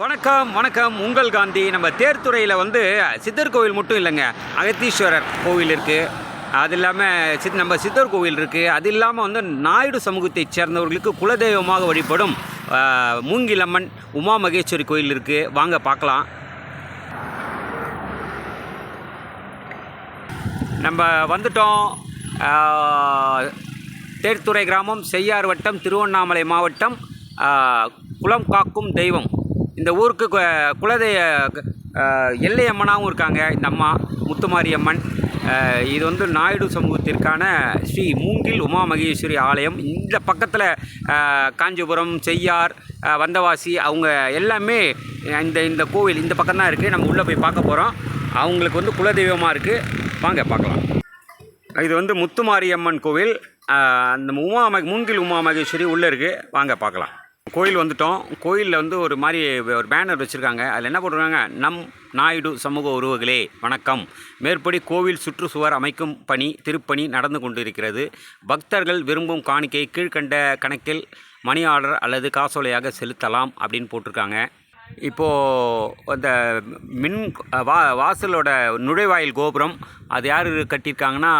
வணக்கம் வணக்கம். உங்கள் காந்தி நம்ம தேர்த்துறையில் வந்து சித்தர் கோவில் மட்டும் இல்லைங்க. அகத்தீஸ்வரர் கோவில் இருக்குது அது இல்லாமல் சித் நம்ம சித்தர் கோவில் இருக்குது அது இல்லாமல் வந்து நாயுடு சமூகத்தைச் சேர்ந்தவர்களுக்கு குலதெய்வமாக வழிபடும் மூங்கிலம்மன் உமா மகேஸ்வரி கோயில் இருக்குது வாங்க பார்க்கலாம். நம்ம வந்துட்டோம். தேர்துறை தேர்த்துறை கிராமம் செய்யார் வட்டம் திருவண்ணாமலை மாவட்டம் குலம் காக்கும் தெய்வம். இந்த ஊருக்கு குலதெய்வ எல்லையம்மனாகவும் எல்லை அம்மனாகவும் இருக்காங்க. இந்த அம்மா முத்துமாரி அம்மன் இது வந்து நாயுடு சமூகத்திற்கான ஸ்ரீ மூங்கில் உமா மகேஸ்வரி ஆலயம். இந்த பக்கத்தில் காஞ்சிபுரம் செய்யார் வந்தவாசி அவங்க எல்லாமே இந்த இந்த கோவில் இந்த பக்கம் தான் இருக்குது நம்ம உள்ளே போய் பார்க்க போகிறோம் அவங்களுக்கு வந்து குலதெய்வமாக இருக்குது வாங்க பார்க்கலாம். இது வந்து முத்துமாரியம்மன் கோவில். அந்த உமா மூங்கில் உமா மகேஸ்வரி உள்ளே இருக்குது வாங்க பார்க்கலாம். கோயில் வந்துட்டோம். கோயிலில் வந்து ஒரு மாதிரி ஒரு பேனர் வச்சுருக்காங்க. அதில் என்ன போட்டிருக்காங்க? நம் நாயுடு சமூக உறவுகளே வணக்கம். மேற்படி கோவில் சுற்றுச்சுவர் அமைக்கும் பணி திருப்பணி நடந்து கொண்டிருக்கிறது. பக்தர்கள் விரும்பும் காணிக்கை கீழ்க்கண்ட கணக்கில் மணி ஆர்டர் அல்லது காசோலையாக செலுத்தலாம் அப்படின்னு போட்டிருக்காங்க. இப்போது அந்த மின் வா வாசலோட நுழைவாயில் கோபுரம் அது யார் கட்டியிருக்காங்கன்னா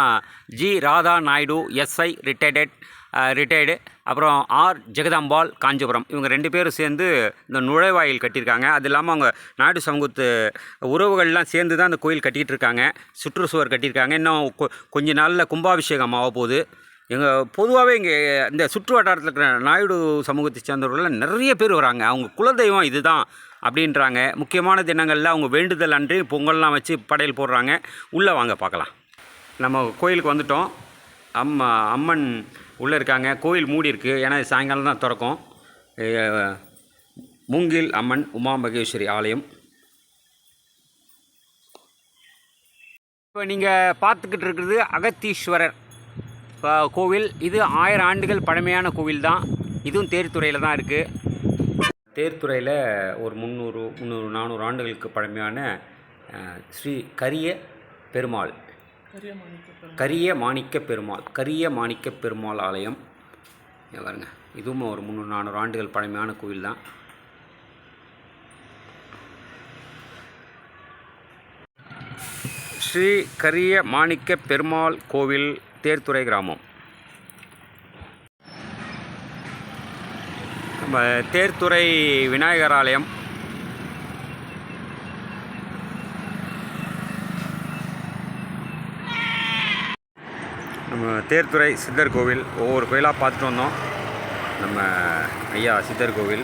G. Radha Naidu SI retired retired அப்புறம் ஆர். ஜெகதாம்பாள் காஞ்சிபுரம். இவங்க ரெண்டு பேரும் சேர்ந்து இந்த நுழைவாயில் கட்டியிருக்காங்க. அது இல்லாமல் அவங்க நாடு சமூகத்து உறவுகள்லாம் சேர்ந்து தான் அந்த கோயில் கட்டிகிட்டு இருக்காங்க. சுற்றுச்சுவர் கட்டியிருக்காங்க. இன்னும் கொ- கொஞ்ச நாளில் கும்பாபிஷேகம் ஆக போகுது. எங்கள் பொதுவாகவே இங்கே இந்த சுற்று வட்டாரத்தில் இருக்கிற நாயுடு சமூகத்தை சேர்ந்தவர்கள் நிறைய பேர் வராங்க. அவங்க குலதெய்வம் இதுதான் அப்படின்றாங்க. முக்கியமான தினங்களில் அவங்க வேண்டுதல் அன்று பொங்கல்லாம் வச்சு படையல் போடுறாங்க. உள்ளே வாங்க பார்க்கலாம். நம்ம கோயிலுக்கு வந்துட்டோம். அம்மா அம்மன் உள்ளே இருக்காங்க. கோயில் மூடி இருக்கு. ஏன்னா சாயங்காலம் தான் திறக்கும். மூங்கில் அம்மன் உமா மகேஸ்வரி ஆலயம். இப்போ நீங்கள் பார்த்துக்கிட்டு இருக்கிறது அகத்தீஸ்வரர் கோவில். இது ஆயிரம் ஆண்டுகள் பழமையான கோவில் தான். இதுவும் தேர்த்துறையில் தான் இருக்குது தேர்த்துறையில் ஒரு முந்நூறு முந்நூறு நானூறு ஆண்டுகளுக்கு பழமையான ஸ்ரீ கரிய பெருமாள். கரிய மாணிக்க பெருமாள். கரிய மாணிக்க பெருமாள் ஆலயம். பாருங்க. இதுவும் ஒரு முந்நூறு நானூறு ஆண்டுகள் பழமையான கோவில் தான். ஸ்ரீ கரிய மாணிக்க பெருமாள் கோவில் தேர்துறை கிராமம். நம்ம தேர்துறை விநாயகர் ஆலயம். நம்ம தேர்துறை சித்தர் கோவில் ஒவ்வொரு கோயிலாக பார்த்துட்டு வந்தோம். நம்ம ஐயா சித்தர் கோவில்.